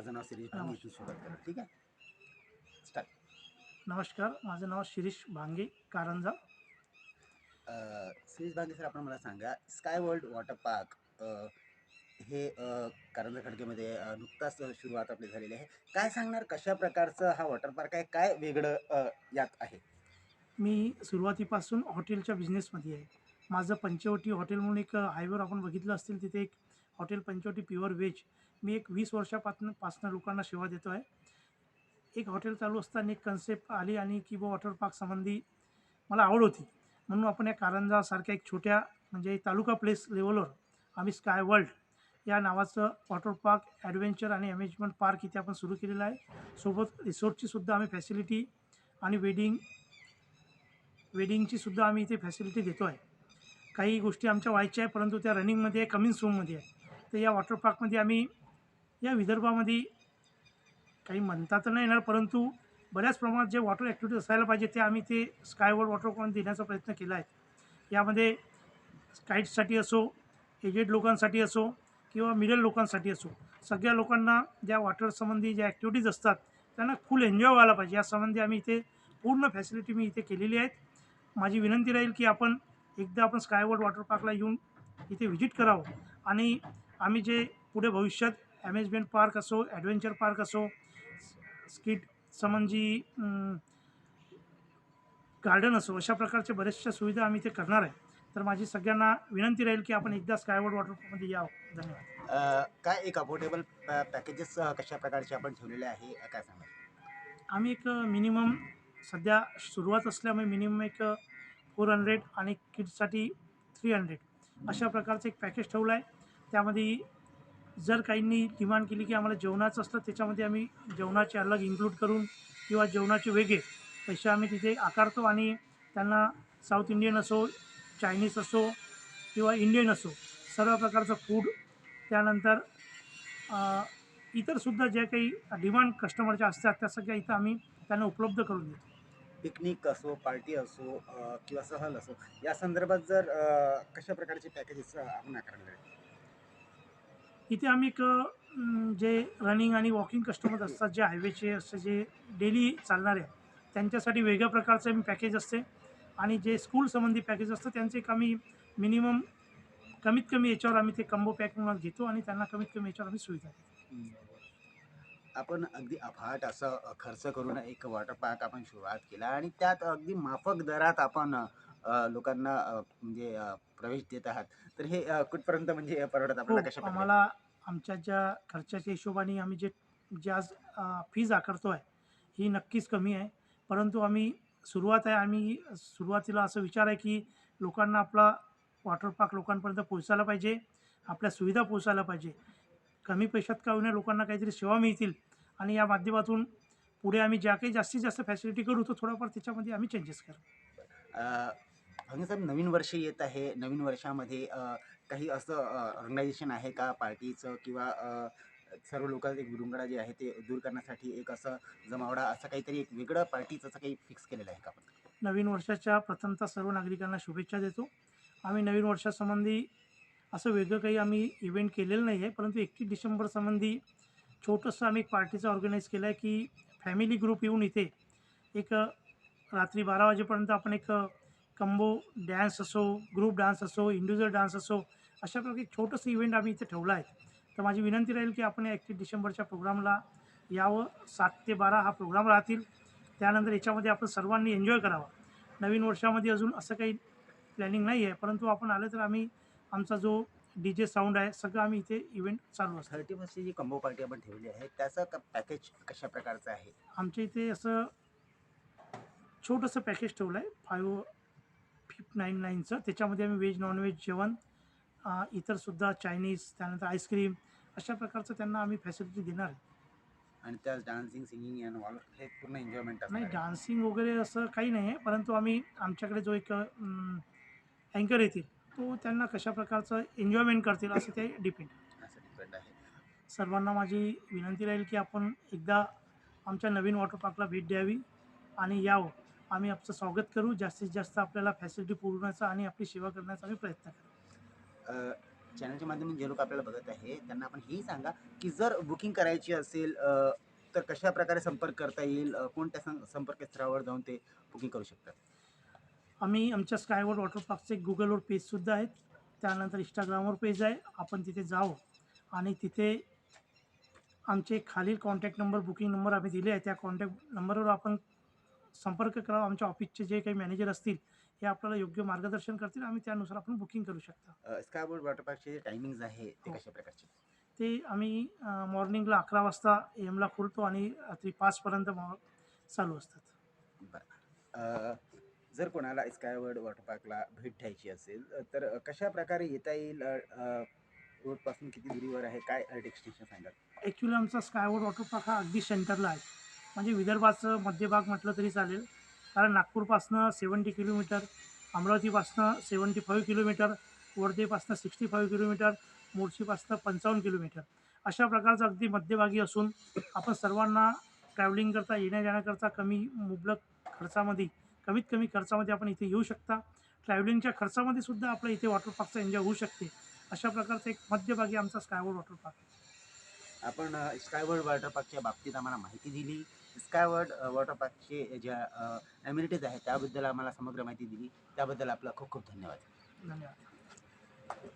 माझं नाव शिरीष भांगे इथून सुरुवात करा. ठीक आहे? स्टार्ट नमस्कार माझं नाव शिरीष भांगे कारंजा. शिरीष भांगे सर आपण मला सांगा स्काय वर्ल्ड वॉटर पार्क हे कारंजा खडकेमध्ये नुकताच सुरुवात आपली झालेली आहे. काय सांगणार कशा प्रकारचं हा वॉटर पार्क आहे? काय वेगळं यात आहे? मी सुरुवातीपासून हॉटेलच्या बिझनेसमध्ये आहे. माझं पंचवटी हॉटेल म्हणून एक हायवेवर आपण बघितलं असतील तिथे एक हॉटेल पंचवटी प्युअर व्हेज मी एक वीस वर्षापासून पासनं लोकांना सेवा देतो आहे. एक हॉटेल चालू असताना एक कन्सेप्ट आली आणि की बुवा वॉटर पार्क संबंधी मला आवड होती. म्हणून आपण या कारंजासारख्या एक छोट्या म्हणजे तालुका प्लेस लेवलवर आम्ही स्काय वर्ल्ड या नावाचं वॉटर पार्क ॲडव्हेंचर आणि अमेजमेंट पार्क इथे आपण सुरू केलेलं आहे. सोबत रिसोर्टचीसुद्धा आम्ही फॅसिलिटी आणि वेडिंग वेडिंगची सुद्धा आम्ही इथे फॅसिलिटी देतो आहे. काही गोष्टी आमच्या व्हायच्या आहे परंतु त्या रनिंगमध्ये आहे कमिंग सूममध्ये आहे. तर या वॉटर पार्कमध्ये आम्ही या विदर्भामध्ये काही म्हणता तर नाही येणार परंतु बऱ्याच प्रमाणात जे वॉटर ॲक्टिव्हिटी असायला पाहिजे ते आम्ही ते स्कायवर्ड वॉटर कॉन देण्याचा प्रयत्न केला आहे. यामध्ये स्काईट्ससाठी असो एजेड लोकांसाठी असो किंवा मिडल लोकांसाठी असो सगळ्या लोकांना ज्या वॉटरसंबंधी ज्या ॲक्टिव्हिटीज असतात त्यांना फुल एन्जॉय व्हायला पाहिजे. यासंबंधी आम्ही इथे पूर्ण फॅसिलिटी मी इथे केलेली आहेत. माझी विनंती राहील की आपण एकदा आपण स्कायवर्ड वॉटर पार्कला येऊन इथे व्हिजिट करावं आणि आम्ही जे पुढे भविष्यात अमेजमेंट पार्क असो ॲडव्हेंचर पार्क असो स्किट संबंधी गार्डन असो अशा प्रकारच्या बऱ्याचशा सुविधा आम्ही इथे करणार आहे. तर माझी सगळ्यांना विनंती राहील की आपण एकदा स्काय वर्ल्ड वॉटर पार्कमध्ये यावं धन्यवाद काय एक अफोर्डेबल पॅकेजेस कशा प्रकारचे आपण ठेवलेले आहे काय सांगा आम्ही एक मिनिमम सध्या सुरुवात असल्यामुळे मिनिमम एक फोर हंड्रेड आणि किड्ससाठी थ्री हंड्रेड अशा प्रकारचं एक पॅकेज ठेवलं आहे. त्यामध्ये जर काहींनी डिमांड केली की आम्हाला जेवणाचं असलं त्याच्यामध्ये आम्ही जेवणाचे अलग इन्क्लूड करून किंवा जेवणाचे वेगळे पैसे आम्ही तिथे आकारतो आणि त्यांना साऊथ इंडियन असो चायनीज असो किंवा इंडियन असो सर्व प्रकारचं फूड त्यानंतर इतरसुद्धा ज्या काही डिमांड कस्टमरच्या असतात त्या सगळ्या इथं आम्ही त्यांना उपलब्ध करून देतो. पिकनिक असो पार्टी असो किंवा सहल असो या संदर्भात जर कशा प्रकारचे पॅकेजेस आपण आकारले इथे आम्ही एक जे रनिंग आणि वॉकिंग कस्टमर असतात जे हायवेचे असते जे डेली चालणारे त्यांच्यासाठी वेगळ्या प्रकारचं आम्ही पॅकेज असते. आणि जे स्कूल संबंधी पॅकेज असतं त्यांचे एक आम्ही मिनिमम कमीत कमी याच्यावर आम्ही ते कंबो पॅकिंग घेतो आणि त्यांना कमीत कमी याच्यावर आम्ही सुविधा देतो. आपण अगदी अफाट असं खर्च करून एक वॉटर पार्क आपण सुरुवात केला आणि त्यात अगदी माफक दरात आपण लोकांना म्हणजे प्रवेश देत आहात. तर हे कुठपर्यंत म्हणजे परवडत हो आपल्याला कशा प्रकारे? आम्हाला आमच्या ज्या खर्चाच्या हिशोबाने आम्ही जे जे आज फीज आकारतो आहे ही नक्कीच कमी आहे. परंतु आम्ही सुरुवात आहे आम्ही सुरुवातीला असं विचार आहे की लोकांना आपला वॉटर पार्क लोकांपर्यंत पोहोचायला पाहिजे आपल्या सुविधा पोहोचायला पाहिजे. कमी पैशात का होईना लोकांना काहीतरी सेवा मिळतील आणि या माध्यमातून पुढे आम्ही ज्या काही जास्तीत जास्त फॅसिलिटी करू तर थोडाफार त्याच्यामध्ये आम्ही चेंजेस करू. आणि भांगे नवीन वर्ष येत आहे नवीन वर्षामध्ये काही असं ऑर्गनायझेशन आहे का पार्टीचं किंवा सर्व लोक एक विरुंगडा जे आहे ते दूर करण्यासाठी एक असं जमावडा असं काहीतरी एक वेगळं पार्टीचं असं काही फिक्स केलेलं आहे का आपण? नवीन वर्षाच्या प्रथमतः सर्व नागरिकांना शुभेच्छा देतो. आम्ही नवीन वर्षासंबंधी असं वेगळं काही आम्ही इव्हेंट केलेलं नाही आहे परंतु एकतीस डिसेंबर संबंधी छोटंसं आम्ही एक पार्टीचं ऑर्गनाईज केलं आहे की फॅमिली ग्रुप येऊन इथे एक रात्री बारा वाजेपर्यंत आपण एक कंबो डॅन्स असो ग्रुप डान्स असो इंडिव्हिज्युअल डान्स असो अशा प्रकारे छोटंसं इव्हेंट आम्ही इथे ठेवलं आहे. तर माझी विनंती राहील की आपण एकतीस डिसेंबरच्या प्रोग्रामला यावं. सात ते बारा हा प्रोग्राम राहतील. त्यानंतर याच्यामध्ये आपण सर्वांनी एन्जॉय करावा. नवीन वर्षामध्ये अजून असं काही प्लॅनिंग नाही आहे परंतु आपण आलं तर आम्ही आमचा जो डी जे साऊंड आहे सगळं आम्ही इथे इव्हेंट चालू असतं. थर्टी फर्स्टची जी कंबो पार्टी आपण ठेवली आहे त्याचं पॅकेज कशा प्रकारचं आहे? आमच्या इथे असं छोटंसं पॅकेज ठेवलं आहे. फाईव्ह फिफ्ट नाईन नाईनचं त्याच्यामध्ये आम्ही व्हेज नॉनव्हेज जेवण इतरसुद्धा चायनीज त्यानंतर आईस्क्रीम अशा प्रकारचं त्यांना आम्ही फॅसिलिटी देणार आहे. आणि त्यात डान्सिंग सिंगिंग अँड ऑल हे पूर्ण एन्जॉयमेंट नाही. डान्सिंग वगैरे असं काही नाही आहे. परंतु आम्ही आमच्याकडे जो एक अँकर येतील तो त्यांना कशा प्रकारचं एन्जॉयमेंट करतील असं ते डिपेंड असं डिपेंड आहे. सर्वांना माझी विनंती राहील की आपण एकदा आमच्या नवीन वॉटर पार्कला भेट द्यावी आणि यावं. आम्ही आपलं स्वागत करू. जास्तीत जास्त आपल्याला फॅसिलिटी पुरवण्याचा आणि आपली सेवा करण्याचा आम्ही प्रयत्न करू. चॅनलच्या माध्यमातून जे लोक आपल्याला बघत आहे त्यांना आपण हेही सांगा की जर बुकिंग करायची असेल तर कशा प्रकारे संपर्क करता येईल? कोणत्या सं संपर्क स्तरावर जाऊन ते बुकिंग करू शकतात? आम्ही आमच्या स्कायवर्ड वॉटर पार्कचे गुगलवर पेजसुद्धा आहेत. त्यानंतर इंस्टाग्रामवर पेज आहे. आपण तिथे जाऊ आणि तिथे आमचे खालील कॉन्टॅक्ट नंबर बुकिंग नंबर आम्ही दिले आहे त्या कॉन्टॅक्ट नंबरवर आपण संपर्क करावा. आमच्या ऑफिसचे जे काही मॅनेजर असतील हे आपल्याला योग्य मार्गदर्शन करतील. आम्ही त्यानुसार आपण बुकिंग करू शकता. स्काय बोर्ड वॉटर पार्कचे जे टायमिंग्स आहे ते हो. कशा प्रकारचे? ते आम्ही मॉर्निंगला अकरा वाजता एमला खोलतो आणि रात्री पाचपर्यंत चालू असतात. अ, जर कोणाला स्कायवर्ड वॉटर पार्कला भेट द्यायची असेल तर कशा प्रकारे येता येईल? रोडपासून किती दुरीवर आहे? काय डेस्टिनेशन सांगाल ॲक्च्युली आमचा स्कायवॉर्ड वॉटर पार्क हा अगदी सेंटरला आहे. म्हणजे विदर्भाचं मध्यभाग म्हटलं तरी चालेल. कारण नागपूरपासनं सेवन्टी किलोमीटर अमरावतीपासनं सेवन्टी फाईव्ह किलोमीटर वर्धेपासनं सिक्स्टी फाईव्ह किलोमीटर मोर्शीपासनं पंचावन्न किलोमीटर. अशा प्रकारचं अगदी मध्यभागी असून आपण सर्वांना ट्रॅव्हलिंग करता येण्या जाण्याकरता कमी मुबलक खर्चामध्ये कमीत कमी खर्चामध्ये आपण इथे येऊ शकता. ट्रॅव्हलिंगच्या खर्चामध्ये सुद्धा आपल्या इथे वॉटर पार्कचा एन्जॉय होऊ शकते. अशा प्रकारचं एक मध्यभागी आमचा स्कायवर्ड वॉटर पार्क आपण स्कायवर्ड वॉटर पार्कच्या बाबतीत आम्हाला माहिती दिली. स्कायवर्ड वॉटर पार्कचे ज्या uh, ॲम्युनिटीज आहेत त्याबद्दल आम्हाला समग्र माहिती दिली. त्याबद्दल आपला खूप खूप धन्यवाद. धन्यवाद.